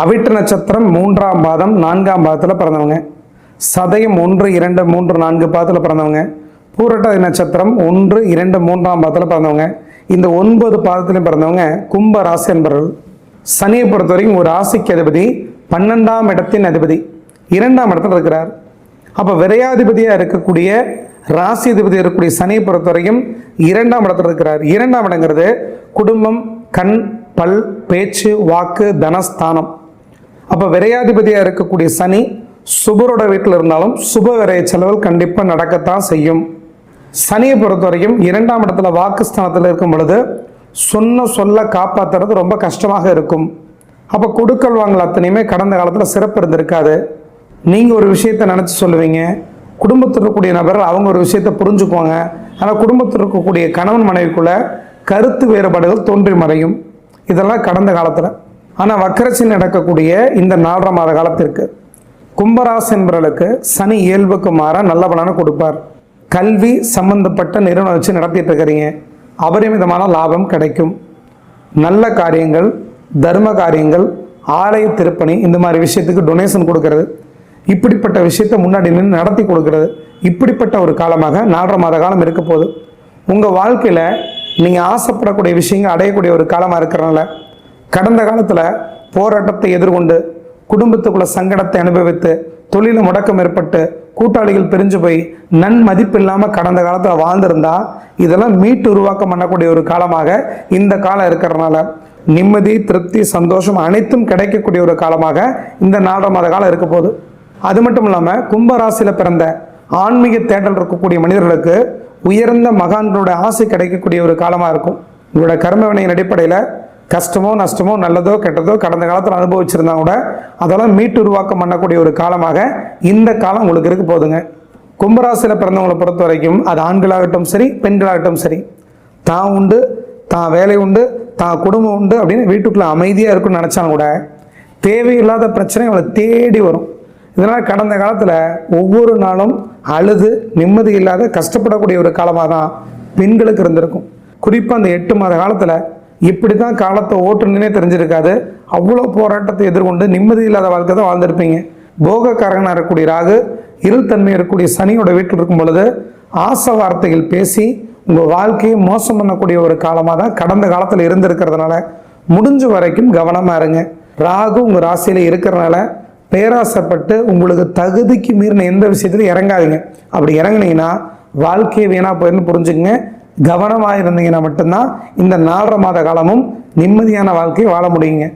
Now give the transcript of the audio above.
அவிட்ட நட்சத்திரம் மூன்றாம் பாதம் நான்காம் பாதத்தில் பிறந்தவங்க. சதயம் ஒன்று இரண்டு மூன்று நான்கு பாதத்தில் பிறந்தவங்க. பூரட்டாதி நட்சத்திரம் ஒன்று இரண்டு மூன்றாம் பாதத்தில் பிறந்தவங்க. இந்த ஒன்பது பாதத்திலையும் பிறந்தவங்க கும்ப ராசி என்பவர்கள் சனியை பொறுத்த வரைக்கும் ஒரு ராசிக்கு அதிபதி பன்னெண்டாம் இடத்தின் அதிபதி. இரண்டாம் இடத்துல இருக்கிறார். அப்போ விரையாதிபதியாக இருக்கக்கூடிய ராசி அதிபதி இருக்கக்கூடிய சனியை பொறுத்த வரைக்கும் இரண்டாம் இடத்துல இருக்கிறார். இரண்டாம் இடங்கிறது குடும்பம் கண் பல் பேச்சு வாக்கு தனஸ்தானம். அப்போ விரையாதிபதியாக இருக்கக்கூடிய சனி சுபரோட வீட்டில் இருந்தாலும் சுப விரைய செலவுகள் கண்டிப்பாக நடக்கத்தான் செய்யும். சனியை பொறுத்த வரைக்கும் இரண்டாம் இடத்துல வாக்குஸ்தானத்தில் இருக்கும் பொழுது சொன்ன சொல்ல காப்பாற்றுறது ரொம்ப கஷ்டமாக இருக்கும். அப்போ கொடுக்கல் வாங்கல் அத்தனையுமே கடந்த காலத்தில் சிறப்பு இருந்திருக்காது. நீங்கள் ஒரு விஷயத்தை நினச்சி சொல்லுவீங்க. குடும்பத்தில் இருக்கக்கூடிய நபர்கள் அவங்க ஒரு விஷயத்தை புரிஞ்சுக்குவாங்க. ஆனால் குடும்பத்தில் இருக்கக்கூடிய கணவன் மனைவிக்குள்ள கருத்து வேறுபாடுகள் தோன்றி மறையும். இதெல்லாம் கடந்த காலத்தில் ஆனால் வக்கரசி நடக்கக்கூடிய இந்த நாலரை மாத காலத்திற்கு கும்பராசி என்பவர்களுக்கு சனி இயல்புக்கு மாற நல்ல பலனை கொடுப்பார். கல்வி சம்பந்தப்பட்ட நிறுவனம் வச்சு நடத்திட்டு இருக்கிறீங்க. அபரிமிதமான லாபம் கிடைக்கும். நல்ல காரியங்கள் தர்ம காரியங்கள் ஆலய திருப்பணி இந்த மாதிரி விஷயத்துக்கு டொனேஷன் கொடுக்கறது. இப்படிப்பட்ட விஷயத்தை முன்னாடி நின்று நடத்தி கொடுக்கறது. இப்படிப்பட்ட ஒரு காலமாக நாலரை மாத காலம் இருக்க போகுது. உங்கள் வாழ்க்கையில் நீங்கள் ஆசைப்படக்கூடிய விஷயங்கள் அடையக்கூடிய ஒரு காலமாக இருக்கிறனால கடந்த காலத்தில் போராட்டத்தை எதிர்கொண்டு குடும்பத்துக்குள்ள சங்கடத்தை அனுபவித்து தொழில முடக்கம் ஏற்பட்டு கூட்டாளிகள் பிரிஞ்சு போய் நன்மதிப்பு இல்லாமல் கடந்த காலத்தில் வாழ்ந்திருந்தா இதெல்லாம் மீட்டு உருவாக்கம் பண்ணக்கூடிய ஒரு காலமாக இந்த காலம் இருக்கிறதுனால நிம்மதி திருப்தி சந்தோஷம் அனைத்தும் கிடைக்கக்கூடிய ஒரு காலமாக இந்த நாலரை மாத காலம் இருக்க போகுது. அது மட்டும் இல்லாமல் கும்பராசியில் பிறந்த ஆன்மீக தேடல் இருக்கக்கூடிய மனிதர்களுக்கு உயர்ந்த மகான்களுடைய ஆசை கிடைக்கக்கூடிய ஒரு காலமாக இருக்கும். உங்களோட கர்ம வினையின் அடிப்படையில் கஷ்டமோ நஷ்டமோ நல்லதோ கெட்டதோ கடந்த காலத்தில் அனுபவிச்சிருந்தா கூட அதெல்லாம் மீட்டு உருவாக்கம் பண்ணக்கூடிய ஒரு காலமாக இந்த காலம் உங்களுக்கு இருக்க போதுங்க கும்பராசியில் பிறந்தவங்களை பொறுத்த வரைக்கும் அது ஆண்களாகட்டும் சரி பெண்களாகட்டும் சரி தான் உண்டு தான் வேலை உண்டு தான் குடும்பம் உண்டு அப்படின்னு வீட்டுக்குள்ளே அமைதியாக இருக்குன்னு நினச்சாலும் கூட தேவையில்லாத பிரச்சனை அவளை தேடி வரும். இதனால் கடந்த காலத்தில் ஒவ்வொரு நாளும் அழுது நிம்மதி இல்லாத கஷ்டப்படக்கூடிய ஒரு காலமாக தான் பெண்களுக்கு இருந்திருக்கும். குறிப்பாக அந்த எட்டு மாத காலத்தில் இப்படி தான் காலத்தை ஓட்டுனே தெரிஞ்சிருக்காது. அவ்வளோ போராட்டத்தை எதிர்கொண்டு நிம்மதி இல்லாத வாழ்க்கை தான் வாழ்ந்திருப்பீங்க. போகக்காரகனாக இருக்கக்கூடிய ராகு இருள்தன்மை இருக்கக்கூடிய சனியோட வீட்டில் இருக்கும் பொழுது ஆசை வார்த்தைகள் பேசி உங்கள் வாழ்க்கையை மோசம் பண்ணக்கூடிய ஒரு காலமாக தான் கடந்த காலத்தில் இருந்திருக்கிறதுனால முடிஞ்ச வரைக்கும் கவனமாக இருங்க. ராகு உங்கள் ராசியில் இருக்கிறனால பேராசைப்பட்டு உங்களுக்கு தகுதிக்கு மீறின எந்த விஷயத்திலும் இறங்காதீங்க. அப்படி இறங்குனீங்கன்னா வாழ்க்கையை வீணாக போயிருந்து புரிஞ்சுக்கங்க. கவனமாக இருந்தீங்கன்னா மட்டும்தான் இந்த நாலரை மாத காலமும் நிம்மதியான வாழ்க்கையை வாழ முடியுங்க.